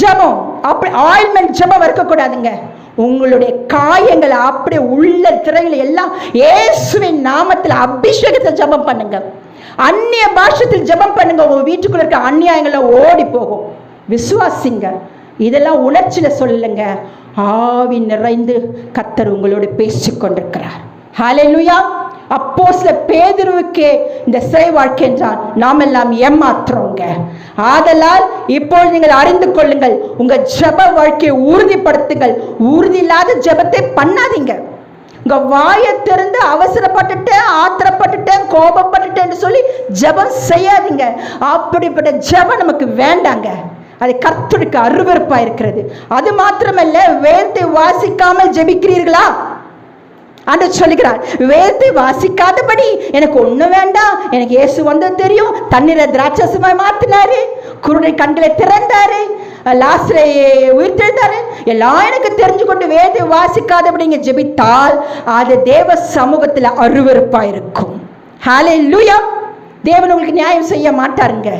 ஜெபம். அப்படி ஆயில்மெண்ட் ஜெபம் இருக்கக்கூடாதுங்க. உங்களுடைய காயங்களை அப்படியே உள்ள திரையில எல்லாம் இயேசுவின் நாமத்தில் அபிஷேகத்தை ஜெபம் பண்ணுங்க. அந்நிய பாஷத்தில் ஜெபம் பண்ணுங்க. உங்க வீட்டுக்குள்ள இருக்க அந்நியாயங்களை ஓடி போகும். விசுவாசிங்க. இதெல்லாம் உணர்ச்சியில சொல்லுங்க. ஆவி நிறைந்து கத்தர் உங்களோடு பேசிக்கொண்டிருக்கிறார். ஹாலே ஹalleluya அப்போ சில பேதுருவுக்கே இந்த சிறை வாழ்க்கை என்றான் நாம் எல்லாம் ஏமாத்துறோங்க. ஆதலால் இப்போது நீங்கள் அறிந்து கொள்ளுங்கள் உங்க ஜெப வாழ்க்கையை உறுதிப்படுத்துங்கள். உறுதி இல்லாத ஜபத்தை பண்ணாதீங்க. உங்க வாயை திறந்து அவசரப்பட்டுட்டேன் ஆத்திரப்பட்டுட்டேன் கோபப்பட்டுட்டேன்னு சொல்லி ஜெபம் செய்யாதீங்க. அப்படிப்பட்ட ஜெபம் நமக்கு வேண்டாங்க. அது கர்த்தருக்கு அருவறுப்பா இருக்கிறது அது மாத்திரமல்ல வேதத்தை வாசிக்காமல் ஜெபிக்கிறீர்களா? ஆண்டவர் சொல்லுகிறார் வேர்த்து வாசிக்காதபடி எனக்கு ஒன்றும் வேண்டாம். எனக்கு இயேசு வந்தது தெரியும். தண்ணீரை திராட்சசமாக மாற்றினாரு. குருடை கண்களை திறந்தாரு. லாஸ்ரை உயிர்த்தெழுந்தாரு. எல்லாம் எனக்கு தெரிஞ்சு கொண்டு வேதத்தை வாசிக்காதபடிங்க ஜெபித்தால் அது தேவ சமூகத்தில் அருவறுப்பாக இருக்கும் ஹாலே லூயா தேவன் உங்களுக்கு நியாயம் செய்ய மாட்டாருங்க.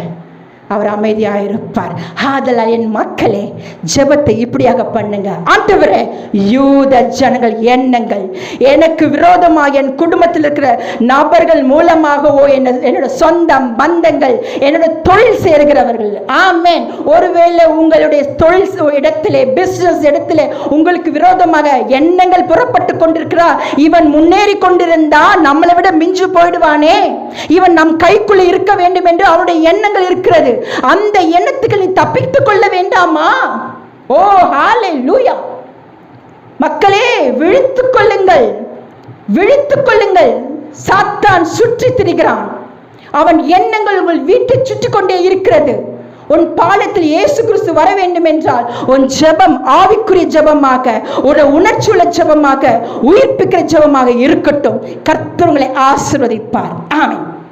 அவர் அமைதியாக இருப்பார் ஆதலால் என் மக்களே ஜெபத்தை இப்படியாக பண்ணுங்க. ஆண்டவரே யூத ஜனங்கள் எண்ணங்கள் எனக்கு விரோதமாக என் குடும்பத்தில் இருக்கிற நபர்கள் மூலமாகவோ என்ன என்னோட சொந்தம் பந்தங்கள் என்னோட தொழில் சேர்கிறவர்கள் ஆமேன். ஒருவேளை உங்களுடைய தொழில் இடத்திலே பிசினஸ் இடத்திலே உங்களுக்கு விரோதமாக எண்ணங்கள் புறப்பட்டு கொண்டிருக்கிறா இவன் முன்னேறி கொண்டிருந்தா நம்மளை விட மிஞ்சு போயிடுவானே. இவன் நம் கைக்குள்ளே இருக்க வேண்டும் என்று அவனுடைய எண்ணங்கள் இருக்கிறது. அந்த எண்ணத்துக்கு நீ தப்பித்துக் கொள்ள வேண்டாமா? ஓ ஹாலே லூயா மக்களே விழித்துக் கொள்ளுங்கள். விழித்துக் கொள்ளுங்கள். சாத்தான் சுற்றி திரிகிறான். அவன் எண்ணங்கள் உங்கள் வீட்டை சுற்றி கொண்டே இருக்கிறது. உன் பாலத்தில் இயேசு கிறிஸ்து வர வேண்டும் என்றால் உன் ஜெபம் ஆவிக்குரிய ஜெபமாக ஒரு உணர்ச்சியுள்ள ஜெபமாக உயிர்ப்பிக்கிற ஜெபமாக இருக்கட்டும். கர்த்தவங்களை ஆசிர்வதிப்பார். ஆமை